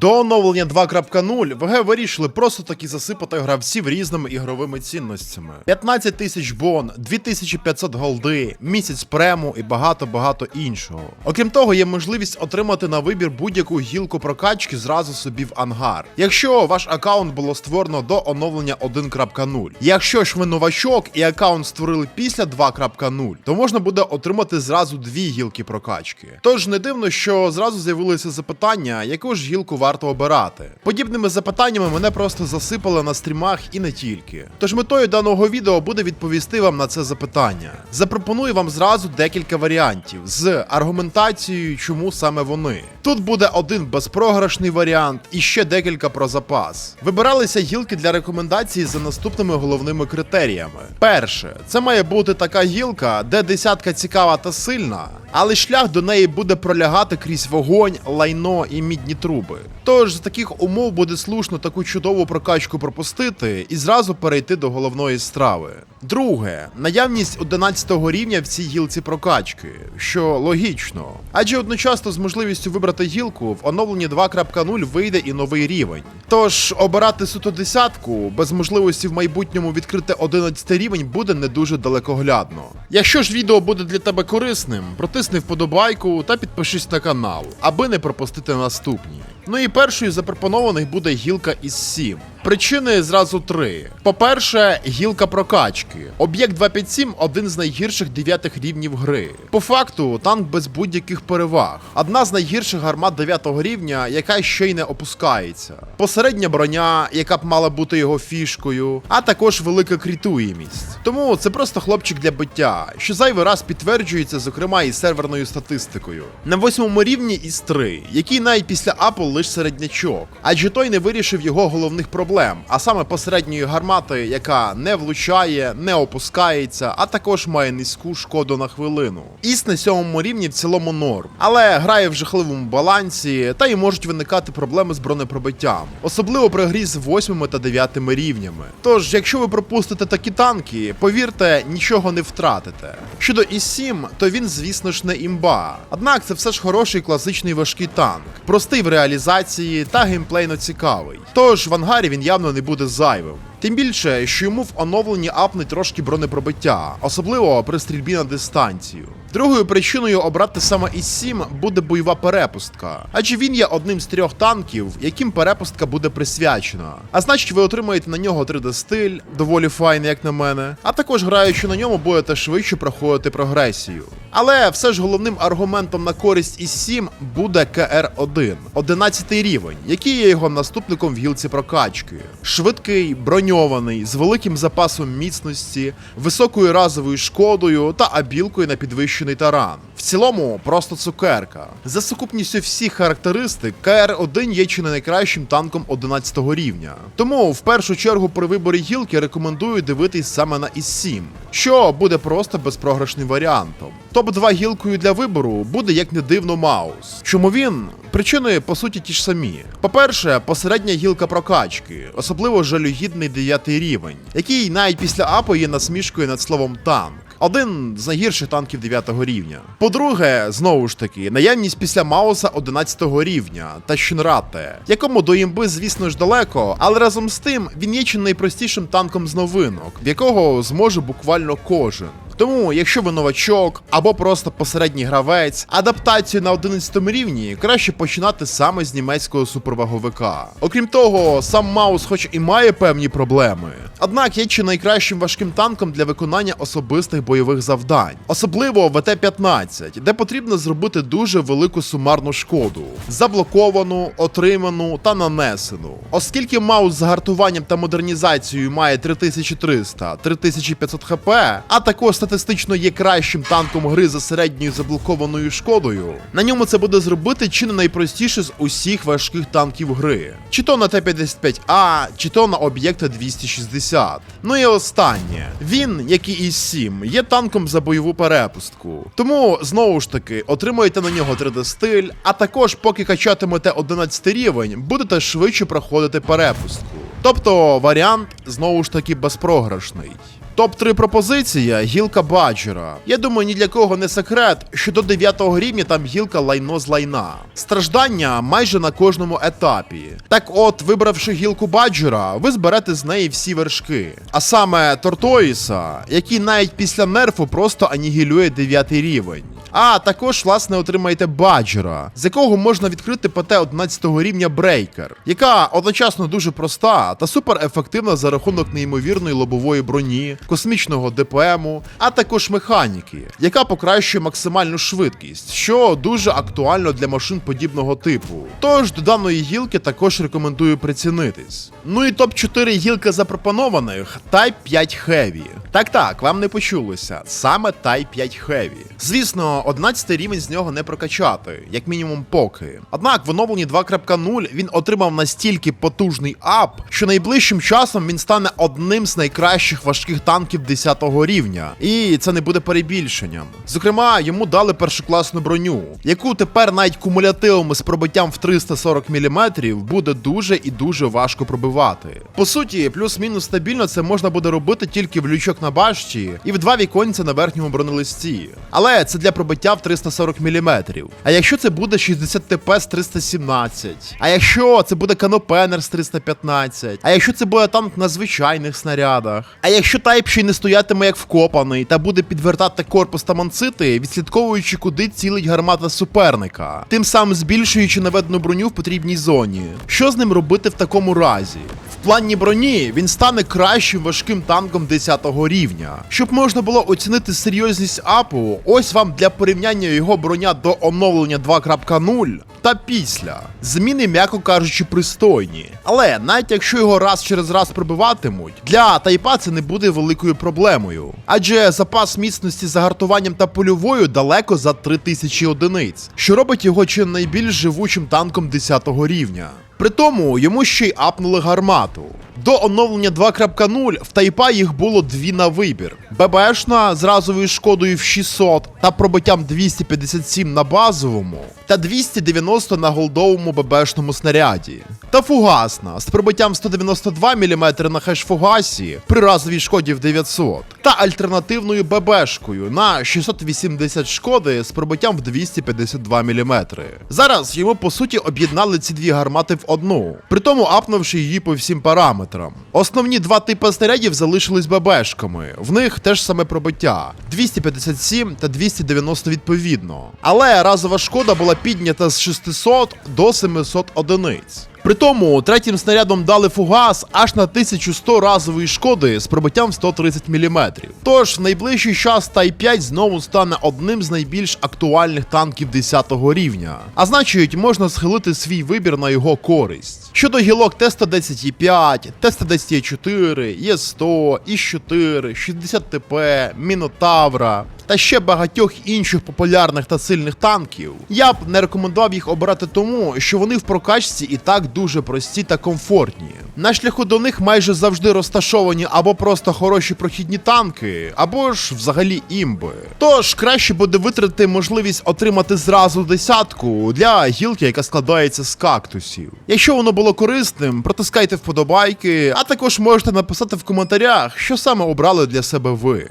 До оновлення 2.0 ВГ вирішили просто таки засипати гравців різними ігровими цінностями. 15 тисяч бон, 2500 голди, місяць прему і багато-багато іншого. Окрім того, є можливість отримати на вибір будь-яку гілку прокачки зразу собі в ангар. Якщо ваш аккаунт було створено до оновлення 1.0. Якщо ж ви новачок і аккаунт створили після 2.0, то можна буде отримати зразу дві гілки прокачки. Тож не дивно, що зразу з'явилися запитання, яку ж гілку варто обирати. Подібними запитаннями мене просто засипали на стрімах і не тільки. Тож метою даного відео буде відповісти вам на це запитання. Запропоную вам зразу декілька варіантів з аргументацією, чому саме вони. Тут буде один безпрограшний варіант і ще декілька про запас. Вибиралися гілки для рекомендацій за наступними головними критеріями. Перше, це має бути така гілка, де десятка цікава та сильна, але шлях до неї буде пролягати крізь вогонь, лайно і мідні труби. Тож з таких умов буде слушно таку чудову прокачку пропустити і зразу перейти до головної страви. Друге, наявність 11 рівня в цій гілці прокачки, що логічно. Адже одночасно з можливістю вибрати гілку в оновленні 2.0 вийде і новий рівень. Тож обирати суто десятку без можливості в майбутньому відкрити 11 рівень буде не дуже далекоглядно. Якщо ж відео буде для тебе корисним, протисни вподобайку та підпишись на канал, аби не пропустити наступні. Ну і першою запропонованих буде гілка із 7. Причини зразу три. По-перше, гілка прокачки. Об'єкт 257 один з найгірших дев'ятих рівнів гри. По факту, танк без будь-яких переваг. Одна з найгірших гармат 9 рівня, яка ще й не опускається. Посередня броня, яка б мала бути його фішкою, а також велика крітуємість. Тому це просто хлопчик для биття, що зайвий раз підтверджується, зокрема, і серверною статистикою. На восьмому рівні із 3, який навіть після Apple лише середнячок, адже той не вирішив його головних проблем, а саме посередньої гармати, яка не влучає, не опускається, а також має низьку шкоду на хвилину. Іс на сьомому рівні в цілому норм, але грає в жахливому балансі, та й можуть виникати проблеми з бронепробиттям, особливо при грі з 8 та 9 рівнями. Тож, якщо ви пропустите такі танки, повірте, нічого не втратите. Щодо І7, то він, звісно ж, не імба. Однак це все ж хороший класичний важкий танк, простий в реалізації та геймплейно цікавий. Тож в ангарі він явно не буде зайвим. Тим більше, що йому в оновленні апне трошки бронепробиття, особливо при стрільбі на дистанцію. Другою причиною обрати саме І7 буде бойова перепустка, адже він є одним з трьох танків, яким перепустка буде присвячена. А значить, ви отримаєте на нього 3D-стиль, доволі файний, як на мене, а також граючи на ньому, будете швидше проходити прогресію. Але все ж головним аргументом на користь І7 буде КР-1, 11 рівень, який є його наступником в гілці прокачки. Швидкий, броньований, з великим запасом міцності, високою разовою шкодою та абілкою на підвищений таран. В цілому просто цукерка. За сукупністю всіх характеристик, КР-1 є чи не найкращим танком 11 рівня. Тому в першу чергу при виборі гілки рекомендую дивитись саме на І7, що буде просто безпрограшним варіантом. Топ-2 гілкою для вибору буде як не дивно Маус. Чому він? Причини по суті ті ж самі. По-перше, посередня гілка прокачки, особливо жалюгідний 9 рівень, який навіть після апу є насмішкою над словом танк. Один з найгірших танків 9 рівня. По-друге, знову ж таки, наявність після Мауса 11 рівня та Щенрате, якому до імби, звісно ж, далеко, але разом з тим він є чи найпростішим танком з новинок, в якого зможе буквально кожен. Тому, якщо ви новачок або просто посередній гравець, адаптацію на 11 рівні краще починати саме з німецького суперваговика. Окрім того, сам Маус, хоч і має певні проблеми, однак є чи найкращим важким танком для виконання особистих бойових завдань, особливо в ВТ-15, де потрібно зробити дуже велику сумарну шкоду, заблоковану, отриману та нанесену. Оскільки Маус з гартуванням та модернізацією має 3300-3500 хп, а також статистично є кращим танком гри за середньою заблокованою шкодою, на ньому це буде зробити чи не найпростіше з усіх важких танків гри. Чи то на Т-55А, чи то на об'єкта 260. Ну і останнє. Він, як і І-7, є танком за бойову перепустку. Тому, знову ж таки, отримуєте на нього 3D-стиль, а також, поки качатимете 11 рівень, будете швидше проходити перепустку. Тобто варіант знову ж таки безпрограшний. Топ-3 пропозиція гілка Баджера. Я думаю, ні для кого не секрет, що до 9 рівня там гілка лайно з лайна. Страждання майже на кожному етапі. Так от, вибравши гілку Баджера, ви зберете з неї всі вершки. А саме Тортоїса, який навіть після нерфу просто анігілює 9 рівень. А також, власне, отримаєте баджера, з якого можна відкрити ПТ 11 рівня Брейкер, яка одночасно дуже проста та супер ефективна за рахунок неймовірної лобової броні, космічного ДПМу, а також механіки, яка покращує максимальну швидкість, що дуже актуально для машин подібного типу. Тож до даної гілки також рекомендую прицінитись. Ну і топ-4 гілки запропонованих Type 5 Heavy. Так так, вам не почулося, саме Type 5 Heavy. Звісно, 11 рівень з нього не прокачати, як мінімум поки. Однак в оновленні 2.0 він отримав настільки потужний ап, що найближчим часом він стане одним з найкращих важких танків 10 рівня. І це не буде перебільшенням. Зокрема, йому дали першокласну броню, яку тепер навіть кумулятивами з пробиттям в 340 мм буде дуже і дуже важко пробивати. По суті, плюс-мінус стабільно це можна буде робити тільки в лючок на башті і в два віконця на верхньому бронелисті. Але це для пробиття в 340 мм. А якщо це буде 60 ТП з 317, а якщо це буде канопенер з 315, а якщо це буде танк на звичайних снарядах, а якщо тайп ще й не стоятиме як вкопаний та буде підвертати корпус та манцити, відслідковуючи, куди цілить гармата суперника, тим самим збільшуючи наведену броню в потрібній зоні. Що з ним робити в такому разі? В плані броні він стане кращим важким танком 10 рівня. Щоб можна було оцінити серйозність апу, ось вам для порівняння його броня до оновлення 2.0 та після. Зміни, м'яко кажучи, пристойні. Але навіть якщо його раз через раз пробиватимуть, для тайпа це не буде великою проблемою. Адже запас міцності за гартуванням та польовою далеко за 3000 одиниць, що робить його чи найбільш живучим танком 10 рівня. При тому йому ще й апнули гармату. До оновлення 2.0 в Тайпа їх було дві на вибір: ББшна з разовою шкодою в 600 та пробиттям 257 на базовому, та 290 на голдовому ББшному снаряді. Та фугасна з пробиттям 192 мм на хеш-фугасі при разовій шкоді в 900, та альтернативною ББшкою на 680 шкоди з пробиттям в 252 мм. Зараз йому по суті об'єднали ці дві гармати в одну, притому апнувши її по всім параметрам. Основні два типи снарядів залишились ББшками, в них теж саме пробиття 257 та 290 відповідно. Але разова шкода була піднята з 600 до 700 одиниць. При тому третім снарядом дали фугас аж на 1100 разової шкоди з пробиттям 130 мм. Тож в найближчий час Тай 5 знову стане одним з найбільш актуальних танків 10 рівня. А значить, можна схилити свій вибір на його користь. Щодо гілок Т-110Е5, Т-110Е4, Є100, І4, 60 ТП, Мінотавра та ще багатьох інших популярних та сильних танків, я б не рекомендував їх обирати тому, що вони в прокачці і так дуже прості та комфортні. На шляху до них майже завжди розташовані або просто хороші прохідні танки, або ж взагалі імби. Тож краще буде витратити можливість отримати зразу десятку для гілки, яка складається з кактусів. Якщо воно було корисним, протискайте вподобайки, а також можете написати в коментарях, що саме обрали для себе ви.